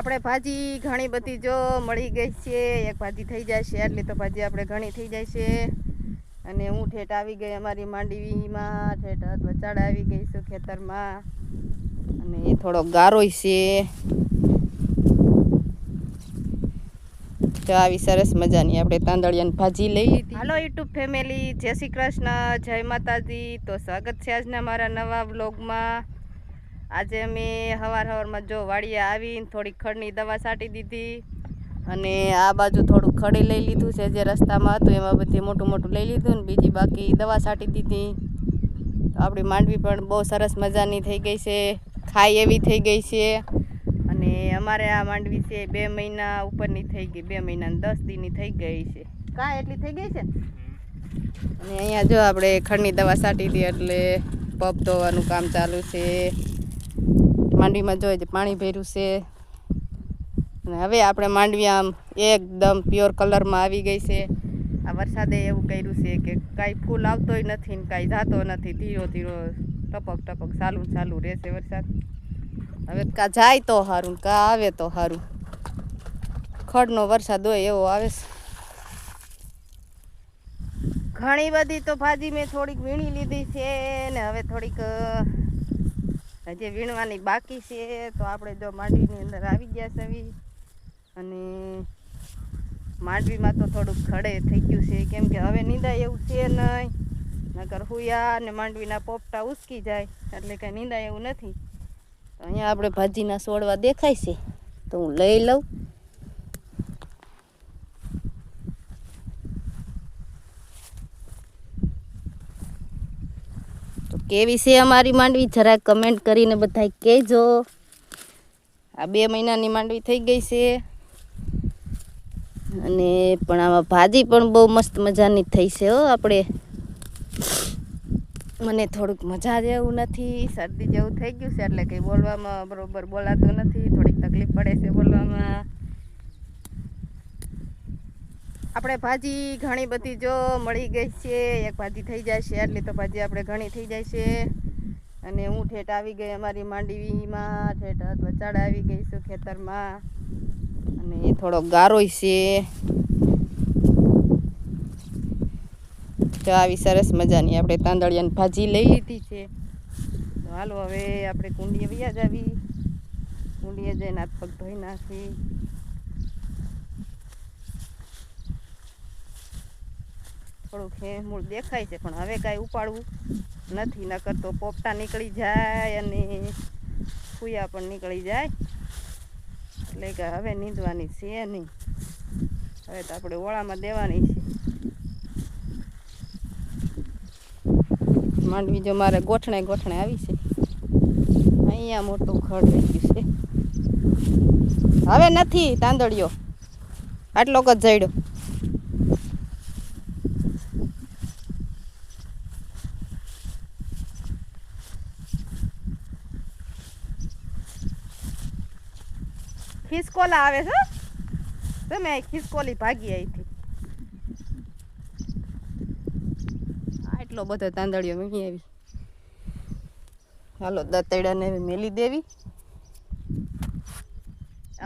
આપણે ભાજી ઘણી બધી જો મળી ગઈ છે, એક ભાજી થઈ જાય છે એટલી તો ભાજી આપણે ઘણી થઈ જાય છે અને હું ઠેઠ આવી ગઈ અમારી માંડવીમાં, ઠેઠ વચાડે આવી ગઈ છું ખેતરમાં. અને થોડો ગારોય છે. તો આવી સરસ મજાની આપણે તાંદળિયાની ભાજી લઈ લીધી. હાલો યુટ્યુબ ફેમિલી, જય શ્રી કૃષ્ણ, જય માતાજી. તો સ્વાગત છે આજના મારા નવા બ્લોગમાં આજે અમે હવાર હવારમાં જો વાડીએ આવીને થોડી ખડની દવા છાંટી દીધી અને આ બાજુ થોડું ખડી લઈ લીધું છે જે રસ્તામાં હતું એમાં બધી મોટું મોટું લઈ લીધું ને બીજી બાકી દવા છાંટી દીધી. તો આપણી માંડવી પણ બહુ સરસ મજાની થઈ ગઈ છે ખાઈ એવી થઈ ગઈ છે. અને અમારે આ માંડવી છે બે મહિના ઉપરની થઈ ગઈ બે મહિના દસ દીની થઈ ગઈ છે. કાં એટલી થઈ ગઈ છે? ને? અને અહીંયા જો આપણે ખડની દવા છાંટી હતી એટલે પપ ધોવાનું કામ ચાલુ છે. માંડવીમાં જોઈએ છે પાણી ભર્યું છે. અને હવે આપણે માંડવી આમ એકદમ પ્યોર કલરમાં આવી ગઈ છે. આ વરસાદે એવું કર્યું છે કે કાંઈ ફૂલ આવતોય નથી ને કાંઈ જાતો નથી. ધીરો ધીરો ટપક ટપક ચાલુ ચાલુ રહેશે વરસાદ. હવે કા જાય તો સારું કા આવે તો સારું ખડનો વરસાદ હોય એવો આવે છે. ઘણી બધી તો ભાજી મેં થોડીક વીણી લીધી છે ને હવે થોડીક હજી વીણવાની બાકી છે તો આપણે જો માંડવીની અંદર આવી ગયા હવે. અને માંડવીમાં તો થોડુંક ખડે થઈ ગયું છે. કેમ કે હવે નિંદા એવું છે નહીં. નકર હુયા અને માંડવીના પોપટા ઉસકી જાય. એટલે કંઈ નિંદા એવું નથી. તો અહીંયા આપણે ભાજીના છોડવા દેખાય છે. તો હું લઈ લઉં. કેવી છે અમારી માંડવી? જરાક કમેન્ટ કરીને બધા કહેજો. આ બે મહિનાની માંડવી થઈ ગઈ છે. અને પણ આમાં ભાજી પણ બહુ મસ્ત મજાની થઈ છે હો આપણે. મને થોડુંક મજા જેવું નથી. શરદી જેવું થઈ ગયું છે એટલે કંઈ બોલવામાં બરાબર બોલાતું નથી. થોડીક તકલીફ પડે છે બોલવામાં. આપણે ભાજી ઘણી બધી જો મળી ગઈ છે. એક ભાજી થઈ જાય છે એટલી તો ભાજી આપણે ઘણી થઈ જાય છે અને હું ઠેઠ આવી ગઈ અમારી માંડવીમાં, ઠેઠ વચાડ આવી ગઈ છું ખેતરમાં. અને થોડો ગારોય છે. તો આવી સરસ મજાની આપણે તાંદળિયાની ભાજી લઈ લીધી છે. તો હાલો હવે આપણે કુંડીએ વૈયા જ આવી. કુંડીએ જઈને હાથ પગ ધોઈ નાખી થોડુંક હેમૂળ દેખાય છે, પણ હવે કાંઈ ઉપાડવું નથી, નકર તો પોપટા નીકળી જાય અને ફૂયા પણ નીકળી જાય. એટલે કે હવે નીંદવાની છે નહીં. હવે તો આપણે ઓળામાં દેવાની છે. માંડવી જો મારે ગોઠણે ગોઠણે આવી છે. અહીંયા મોટું રહી ગયું છે. હવે નથી તાંદળીઓ આટલો જ જડ્યો ખિસકોલા આવે છે તમે ખિસકોલી ભાગી આવી આટલો બધો તાંદળીઓ મીણી આવી. હાલો દતેડાને મેલી દેવી.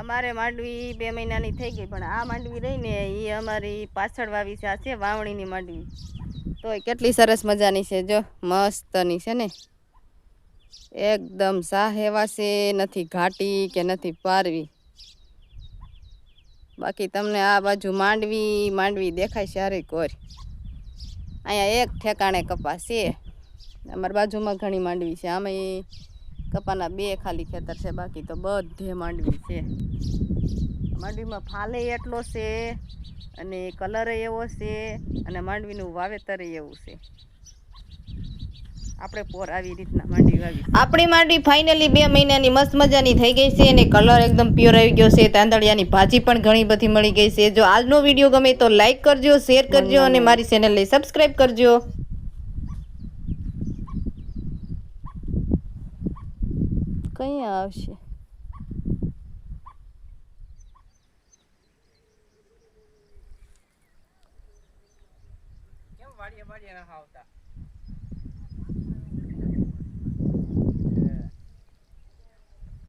અમારે માંડવી બે મહિનાની થઈ ગઈ પણ આ માંડવી રહીને એ અમારી પાછળ વાવી છે આ છે વાવણીની માંડવી. તોય કેટલી સરસ મજાની છે જો મસ્તની છે ને. એકદમ સાહ એવા છે નથી ઘાટી કે નથી પારવી. બાકી તમને આ બાજુ માંડવી માંડવી દેખાય સારી કોરી. અહીંયા એક ઠેકાણે કપાસ છે. અમારી બાજુમાં ઘણી માંડવી છે. આમાં કપાના બે ખાલી ખેતર છે, બાકી તો બધે માંડવી છે. માંડવીમાં ફાલે એટલો છે અને કલર એવો છે અને માંડવીનું વાવેતર એવું છે. આપણે પોર આવી રીતના માંડવી વાવી આપણી માંડવી ફાઇનલી બે મહિનાની મસ્ત મજાની થઈ ગઈ છે અને કલર એકદમ પ્યોર આવી ગયો છે. તાંદળિયાની ભાજી પણ ઘણી બધી મળી ગઈ છે. જો આજનો વીડિયો ગમે તો લાઈક કરજો શેર કરજો અને મારી ચેનલને સબસ્ક્રાઈબ કરજો. કઈ આવશે? કેમ વાડિયા વાડીએ ના આવતા